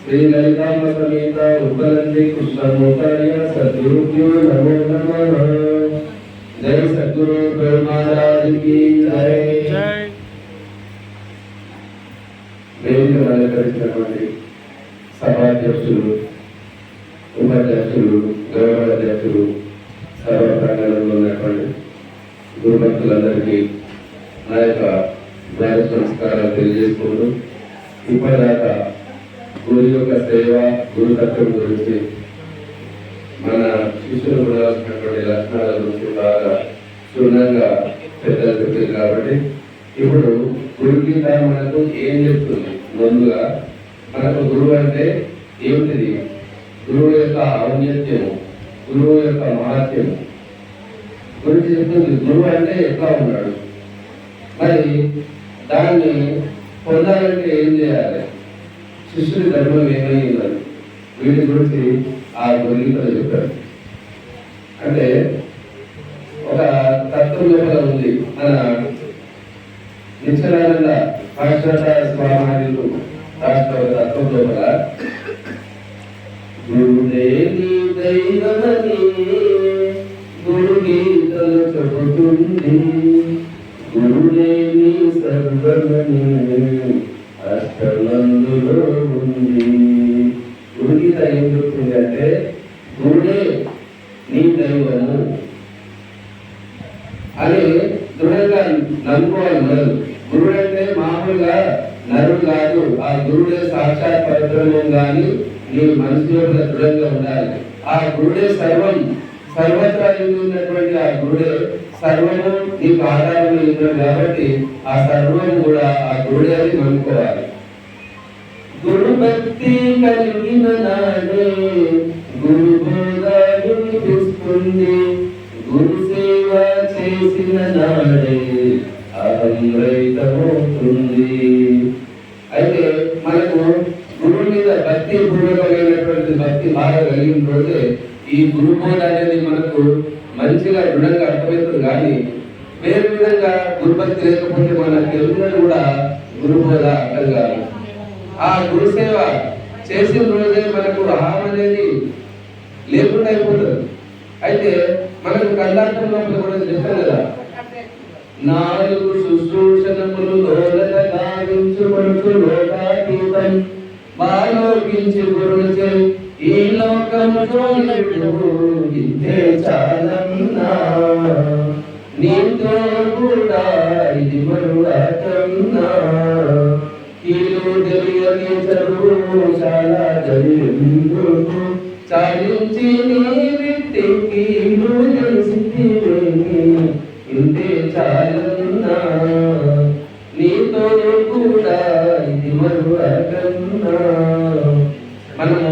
శ్రీ లలితాంబ సమేత ఉపలంది కృష్ణమూర్తాయ సద్గురుభ్యో నమో నమః జై సద్గురు మహారాజ్ కి జై వేదిక అలంకరించినటువంటి సభాధ్యక్షులు ఉపాధ్యక్షులు గౌరవ అధ్యక్షులు సర్వ ప్రాంగణంలో ఉన్నటువంటి గురుభక్తులందరికీ నా యొక్క జ్ఞాన సంస్కారాలు తెలియజేసుకుంటూ ఇప్పటిదాకా గురు యొక్క సేవ గురుతత్వం గురించి మన శిష్యులు ఉండవలసినటువంటి లక్షణాల గురించి బాగా క్షుణ్ణంగా పెద్దలు చెప్పింది కాబట్టి ఇప్పుడు గురుగీత మనకు ఏం చెప్తుంది? ముందుగా మనకు గురువు అంటే ఏమిటిది? గురువు యొక్క ఔన్నత్యము గురువు యొక్క మహత్యము. గురించి చెప్తుంది గురువు అంటే ఎట్లా ఉన్నాడు? మరి దాన్ని పొందాలంటే ఏం చేయాలి? శిష్యుడి ధర్మం ఏమై ఉన్నది? వీటి గురించి ఆ గొర్రెలతో చెప్పారు అంటే ఒక తత్వం లోపల ఉంది. మన నిత్యానంద పాశ్చాత్య స్వామానులు రాష్ట్ర తత్వం లోపల గురుదేవి దైవమని గురు గీతలు చెబుతుంది. అష్టమందులో ఉంది అంటే నీ దైవము అని దృఢంగా నమ్ముకోవాలి గురుడు అంటే మామూలుగా నరుడు కాదు ఆ గురుడే సాక్షాత్ పరబ్రహ్మం కానీ నీ మనసులో దృఢంగా ఉండాలి ఆ గురుడే సర్వం సర్వత్రా ఉన్నటువంటి ఆ గురుడే సర్వము నీకు ఆధారం ఉన్నాడు కాబట్టి ఆ సర్వం కూడా ఆ గురుడే అని నమ్ముకోవాలి గురు భక్తి కలిగిన నాడే గురు బోధ వినిపిస్తుంది గురు సేవ చేసిన నాడే అహం అయితే మనకు గురువు మీద భక్తి పూర్వకమైనటువంటి భక్తి బాగా కలిగిన రోజే ఈ గురు బోధ అనేది మనకు మంచిగా దృఢంగా అర్థమవుతుంది కానీ వేరే విధంగా గురుభక్తి లేకపోతే మన తెలుగులో కూడా గురు బోధ అర్థం కాదు. ఆ గురు సేవ చేసిన రోజే మనకు అహం అనేది లేకుండా అయిపోతుంది. అయితే మనకు కళ్ళార్థం లోపల కూడా చెప్తాం కదా. నాలుగు శుశ్రూషణములు లోలత గావించు లోకాతీతం. బాలోకించి గురుచే ఈ లోకములో ఇంతే చాలన్నా. నీతో కూడా ఇది మరుడకన్నా చాలా ఇంతే చాలన్నా నీతో కూడా ఇది మరువకన్నా మనము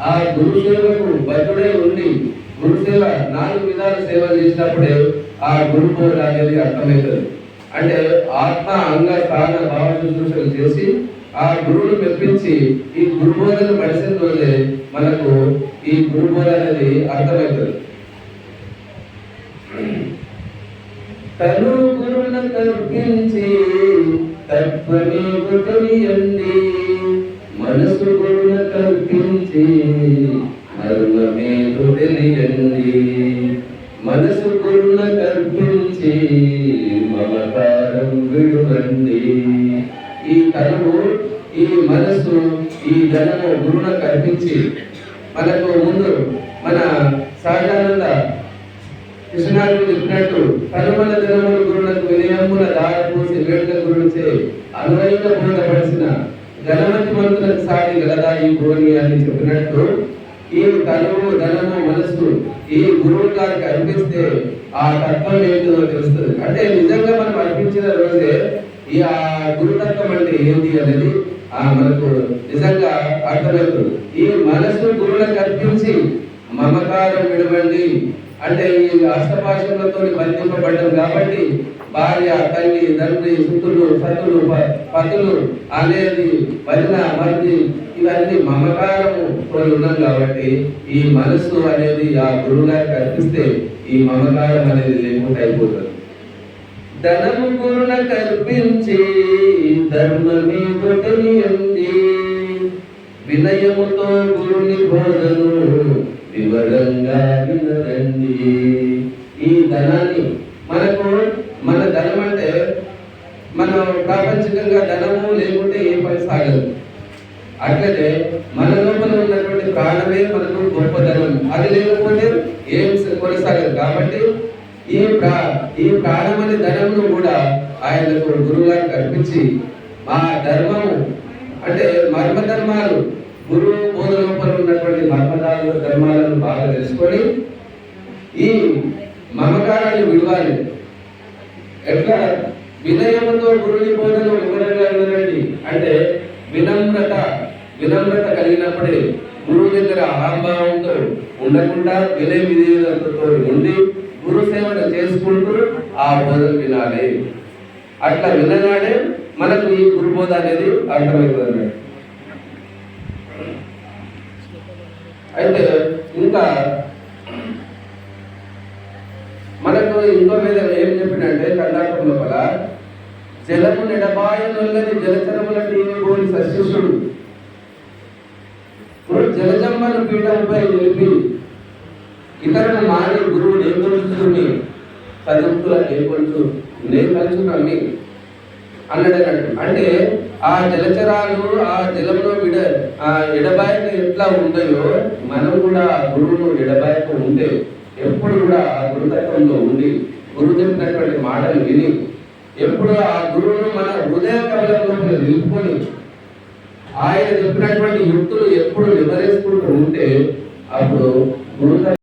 ఆ గురు సేవకు ఉండి గురు సేవ నాలుగు విధాల సేవ చేసినప్పుడే ఆ గురు అనేది అర్థమవుతుంది. అంటే ఆత్మ అంగ స్థాన భావ శుశ్రూషలు చేసి ఆ గురువును మెప్పించి ఈ గురు మడిసిన రోజే మనకు ఈ గురుబోధ అనేది అర్థమవుతుంది. తను గురువును కల్పించి తత్వమే తెలియండి మనసు గురుల కల్పించి మర్మమే తెలియండి మనసు గురుల కల్పించి మమకారం విడువండి ఈ తనువు ఈ మనస్సు ఈ ధనము గురువులకు అర్పించి మనకు ముందు మన సహజానంద కృష్ణాడు చెప్పినట్టు కనుమల దినములు గురులకు వినయముల దారపోసి వేడుక గురించి అనువైన బోధపడిన గణపతి మంత్రులకు సాటి గలదా ఈ భూమి అని చెప్పినట్టు ఈ తనువు ధనము మనస్సు ఈ గురువు గారికి అర్పిస్తే ఆ తత్వం ఏంటో తెలుస్తుంది. అంటే నిజంగా మనం అర్పించిన రోజే ఈ ఆ గురుతత్వం అంటే ఏంటి అనేది మనకు నిజంగా అర్థమవుతుంది. ఈ మనసు గురువులకు కల్పించి మమకారం విడవండి. అంటే ఈ అష్టపాశములతో బంధింపబడ్డం కాబట్టి భార్య తల్లి తండ్రి సుతులు సతులు ప- పతులు అనేది వదిన మరిది ఇవన్నీ మమకారము కొని ఉన్నాం కాబట్టి ఈ మనస్సు అనేది ఆ గురువు గారికి ఈ మమకారం అనేది లేకుండా అయిపోతుంది. ధనము గురుణ కల్పించి ధర్మమే కొటనియంది వినయముతో గురుని బోధను వివరంగా వినరండి. ఈ ధనాన్ని మనకు మన ధనం అంటే మనం ప్రాపంచికంగా ధనము లేకుంటే ఏ పని సాగదు. అట్లనే మన లోపల ఉన్నటువంటి ప్రాణమే మనకు గొప్పతనం అది లేకపోతే ఏం కొనసాగదు. కాబట్టి ఈ ప్రా ఈ ప్రాణమని అనే ధనమును కూడా ఆయనకు గురువుగారు కల్పించి ఆ ధర్మము అంటే మర్మ ధర్మాలు గురువు బోధ లోపల ఉన్నటువంటి మర్మదాలు ధర్మాలను బాగా తెలుసుకొని ఈ మమకారాన్ని విడవాలి. ఎట్లా? వినయముతో గురుని బోధను వివరంగా వినండి. అంటే వినమ్రత వినమ్రత కలిగినప్పుడే గురువు దగ్గర అహంభావంతో ఉండకుండా వినయ విధేయతతో ఉండి గురు సేవను చేసుకుంటూ ఆ బోధన వినాలి. అట్లా వినగానే మనకు ఈ గురు బోధ అనేది అర్థమవుతుంది. అయితే ఇంకా మనకు ఇంకో మీద ఏం చెప్పినంటే కర్ణాటక లోపల జలము నిడబాయనున్నది జలచరముల టీవీ పోని సశిష్యుడు ఇప్పుడు జలజమ్మను పీఠంపై నిలిపి ఇతరులు మాని గురువు నేర్కొలుచుకుని చదువుతుల నేర్కొలుచు నేను కలుచుకున్నామి అన్నాడు అంటే ఆ జలచరాలు ఆ జలంలో విడ ఆ ఎడబాయక ఎట్లా ఉంటాయో మనం కూడా ఆ గురువును ఎడబాయక ఉంటే ఎప్పుడు కూడా ఆ గురుతత్వంలో ఉండి గురువు చెప్పినటువంటి మాటలు విని ఎప్పుడు ఆ గురువును మన హృదయ కమలంలో నిలుపుకొని ఆయన చెప్పినటువంటి యుక్తులు ఎప్పుడు వివరేసుకుంటూ ఉంటే అప్పుడు గురుత